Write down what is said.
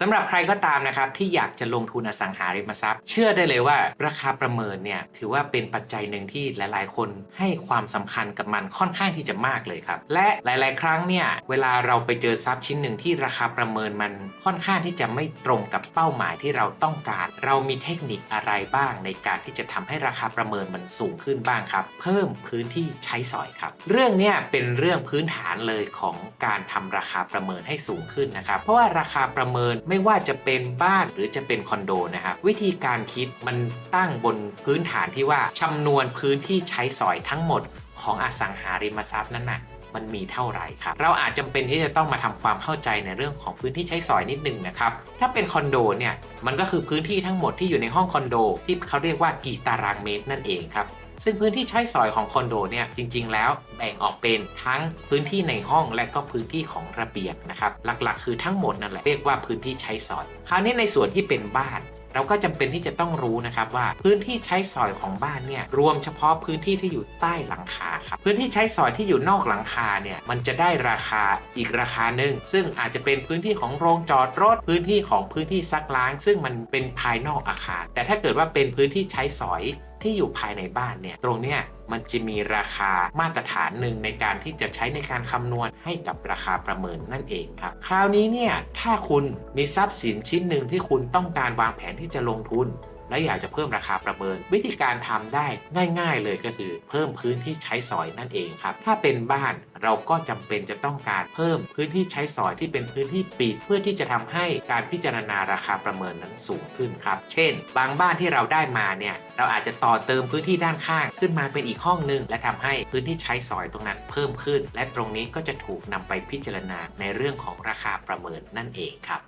สำหรับใครก็ตามนะครับที่อยากจะลงทุนอสังหาริมทรัพย์ เชื่อได้เลยว่าราคาประเมินเนี่ยถือว่าเป็นปัจจัยหนึ่งที่หลาย ๆ คนให้ความสำคัญกับมันค่อนข้างที่จะมากเลยครับ และหลาย ๆ ครั้งเนี่ยเวลาเราไปเจอทรัพย์ชิ้นหนึ่งที่ราคาประเมินมันค่อนข้างที่จะไม่ตรงกับเป้าหมายที่เราต้องการ เรามีเทคนิคอะไรบ้าง ในการที่จะทำให้ราคาประเมินมันสูงขึ้นบ้างครับ เพิ่มพื้นที่ใช้สอยครับ เรื่องเนี้ยเป็นเรื่องพื้นฐานเลยของการทำราคาประเมินให้สูงขึ้นนะครับ เพราะว่าราคาประเมินไม่ว่าจะเป็นบ้านหรือจะเป็นคอนโดนะครับวิธีการคิดมันตั้งบนพื้นฐานที่ว่าจำนวนพื้นที่ใช้สอยทั้งหมดของอสังหาริมทรัพย์นั้นน่ะมันมีเท่าไหร่ครับ เราอาจจำเป็นที่จะต้องมาทำความเข้าใจในเรื่องของพื้นที่ใช้สอยนิดนึงนะครับ ถ้าเป็นคอนโดเนี่ย มันก็คือพื้นที่ทั้งหมดที่อยู่ในห้องคอนโด ที่เขาเรียกว่ากี่ตารางเมตรนั่นเองครับ ซึ่งพื้นที่ใช้สอยของคอนโดเนี่ยจริง ๆ แล้วแบ่งออกเป็นทั้งพื้นที่ในห้องและก็พื้นที่ของระเบียงนะครับหลักๆ คือทั้งหมดนั่นแหละเรียกว่าพื้นที่ใช้สอย คราวนี้ในส่วนที่เป็นบ้านเราก็จำเป็นที่จะต้องรู้นะครับว่าพื้นที่ใช้สอยของบ้านเนี่ยรวมเฉพาะพื้นที่ที่อยู่ใต้หลังคาครับพื้นที่ใช้สอยที่อยู่นอกหลังคาเนี่ยมันจะได้ราคาอีกราคาหนึ่งซึ่งอาจจะเป็นพื้นที่ของโรงจอดรถพื้นที่ของพื้นที่ซักล้าง ซึ่งมันเป็นภายนอกอาคาร แต่ถ้าเกิดว่าเป็นพื้นที่ใช้สอย ที่อยู่ภายในบ้านเนี่ยตรงเนี้ยมันจะมีราคามาตรฐานหนึ่งในการที่จะใช้ในการคำนวณให้กับราคาประเมินนั่นเองครับ คราวนี้เนี่ยถ้าคุณมีทรัพย์สินชิ้นหนึ่งที่คุณต้องการวางแผนที่จะลงทุน และอยากจะเพิ่มราคาประเมิน วิธีการทำได้ง่าย ๆ เลยก็คือ เพิ่มพื้นที่ใช้สอยนั่นเองครับ ถ้าเป็นบ้านเราก็จำเป็นจะต้องการเพิ่มพื้นที่ใช้สอยที่เป็นพื้นที่ปิดเพื่อที่จะทำให้การพิจารณาราคาประเมินนั้นสูงขึ้นครับ เช่น บางบ้านที่เราได้มาเนี่ยเราอาจจะต่อเติมพื้นที่ด้านข้างขึ้นมาเป็นอีกห้องหนึง และทำให้พื้นที่ใช้สอยตรงนั้นเพิ่มขึ้น และตรงนี้ก็จะถูกนำไปพิจารณาในเรื่องของราคาประเมินนั่นเองครับ